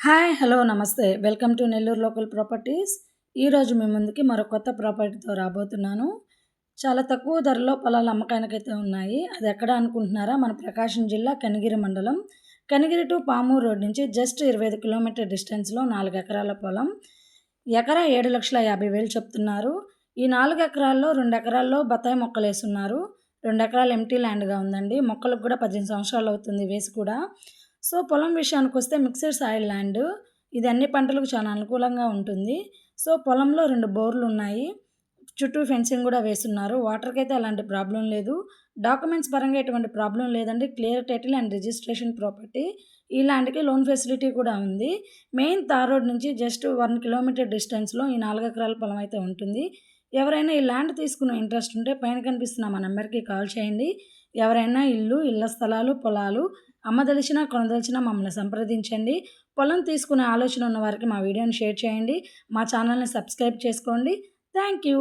Hi hello నమస్తే. Welcome to Nellore local properties. ఈరోజు మీ ముందుకి మరో కొత్త ప్రాపర్టీతో రాబోతున్నాను. చాలా తక్కువ ధరలో పొలాలు అమ్మకానికైతే ఉన్నాయి. అది ఎక్కడ అనుకుంటున్నారా? మన ప్రకాశం జిల్లా కనిగిరి మండలం. కనిగిరి టు పామూరు రోడ్ నుంచి జస్ట్ ఇరవై ఐదు కిలోమీటర్ డిస్టెన్స్లో నాలుగు ఎకరాల పొలం. ఎకరా ఏడు లక్షల యాభై వేలు చెప్తున్నారు. ఈ నాలుగు ఎకరాల్లో రెండు ఎకరాల్లో బత్తాయి మొక్కలు వేస్తున్నారు. రెండు ఎకరాలు ఎంటీ ల్యాండ్గా ఉందండి. మొక్కలకు కూడా పద్దెనిమిది సంవత్సరాలు అవుతుంది వేసి కూడా. సో పొలం విషయానికి వస్తే మిక్సెడ్ సాయిల్ ల్యాండ్. ఇది అన్ని పంటలకు చాలా అనుకూలంగా ఉంటుంది. సో పొలంలో రెండు బోర్లు ఉన్నాయి. చుట్టూ ఫెన్సింగ్ కూడా వేస్తున్నారు. వాటర్కి అయితే అలాంటి ప్రాబ్లం లేదు. డాక్యుమెంట్స్ పరంగా ఎటువంటి ప్రాబ్లం లేదండి. Clear title and registration property. ఈ ల్యాండ్కి లోన్ ఫెసిలిటీ కూడా ఉంది. మెయిన్ తార్ రోడ్ నుంచి జస్ట్ వన్ కిలోమీటర్ డిస్టెన్స్లో ఈ నాలుగు ఎకరాల పొలం అయితే ఉంటుంది. ఎవరైనా ఈ ల్యాండ్ తీసుకునే ఇంట్రెస్ట్ ఉంటే పైన కనిపిస్తున్న మా నెంబర్కి కాల్ చేయండి. ఎవరైనా ఇల్లు ఇళ్ళ స్థలాలు పొలాలు అమ్మదలిచినా కొనదలిచినా మమ్మల్ని సంప్రదించండి. పొలం తీసుకునే ఆలోచన ఉన్న వారికి మా వీడియోని షేర్ చేయండి. మా ఛానల్ని సబ్స్క్రైబ్ చేసుకోండి. Thank you.